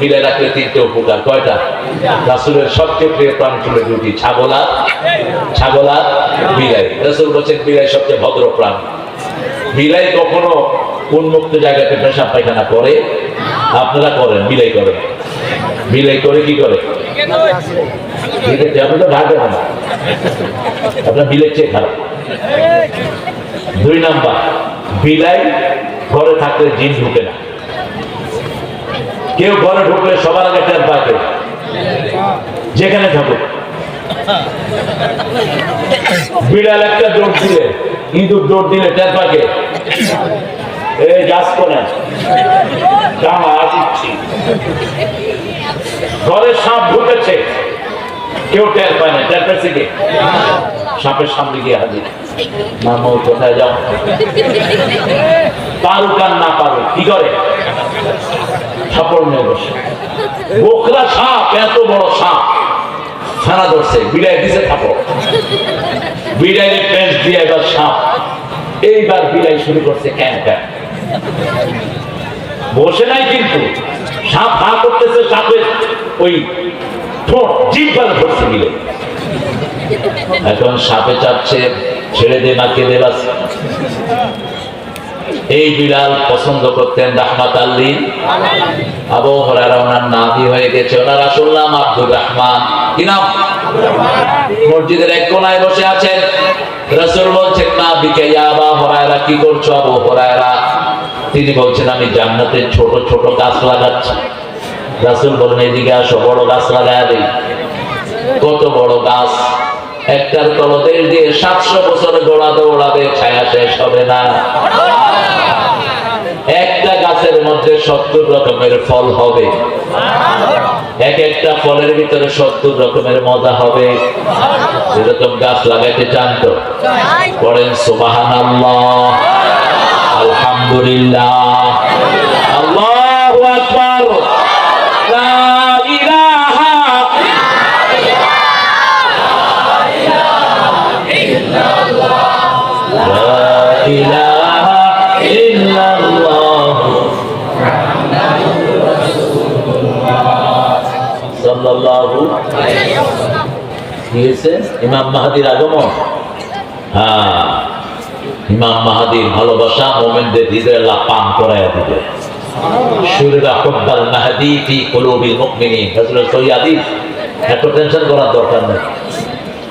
মিলে রাখলে তিনটে উপকার। কয়টা? রাসুলের সবচেয়ে প্রিয় প্রাণ ছিল দুটি ছাগলা ছাগলা বিলাই। রাসুল বলছেন, বিলাই সবচেয়ে ভদ্র বিলাই কখনো উন্মুক্ত জায়গাতে পেশাব পায়খানা করে? আপনারা করেন, বিলাই করেন। বিলাই করে কি করে? আপনি তো না আপনার বিলাই চেয়ে খারাপ। দুই নাম্বার, বিলাই ঘরে থাকলে জিন ঢুকে না। কেউ ঘরে ঢুকলে সবার আগে টের পাকে যেখানে থাকুক। বিড়াল একটা দৌড় দিলে, ইঁদুর দৌড় দিলে টের পাকে এই করেন ঘরে সাপ কেউ পায় না। সাপের সামনে গিয়ে কোথায় যাও? পারুক আর না পারুক, কি করে? বসে। বোকরা সাপ, এত বড় সাপ। ধরছে, বিড়াই দিছে এইবার বিড়াই শুরু করছে ক্যান বসে নাই কিন্তু। সাপ হা করতেছে সাপের ওই ঠোঁট ধরছে এখন সাপে চাচ্ছে ছেড়ে দে না কেঁদে বাস। এই বিড়াল পছন্দ করতেন রাহমাত আল্লী আবু হরারা ওনার নামি হয়ে গেছে। ওনার নাম আব্দুর রহমান। কি নাম? মসজিদের এক কোনায় বসে আছেন। রসুল বলছেন, না বিকে আবা হরায়রা, কি করছ আবু হরায়রা? তিনি বলছেন, আমি জান্নাতের ছোট ছোট গাছ লাগাচ্ছি। রাসুল বলেন এদিকে আসো, বড় গাছ লাগায় দিই। কত বড় গাছ। একটার তলদেশ দিয়ে সাতশো বছর গোড়া দৌড়াবে, ছায়া শেষ হবে না। গাছের মধ্যে সত্তর রকমের ফল হবে। এক একটা ফলের ভিতরে সত্তর রকমের মজা হবে। যেরকম গাছ লাগাইতে চান তো। পড়েন সুবাহান আলহামদুলিল্লাহ। ইলাহা لا সাল্লাল্লাহু কি হয়েছে ইমাম মাহাদির আগমন। হ্যাঁ। ইমাম মাহাদির ভালোবাসা মোমেনদের হৃদয়ে আল্লাহ পান করাইয়া দিবে। শুরুরা হুব্বাল মাহাদি ফি কুলুবিল মুমিনিন। রাসূলের সহি হাদিস এত টেনশন দরকার নেই।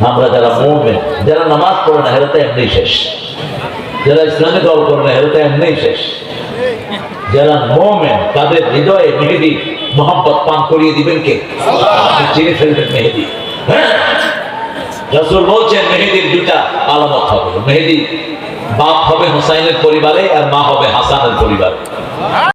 আমরা যারা মুমিন, যারা নামাজ পড়ে না এমনি শেষ। যারা ইসলামী দল করে না হেরা তো এমনি শেষ। যারা মোমেন, তাদের হৃদয়ে মেহেদি মোহাম্মত পান করিয়ে দিবেন কে? চিনে ফেলবেন মেহেদি। হ্যাঁ? রসুল বলছেন, মেহেদির দুটা আলামত হবে। মেহেদি বাপ হবে হুসাইনের পরিবারে আর মা হবে হাসানের পরিবারে।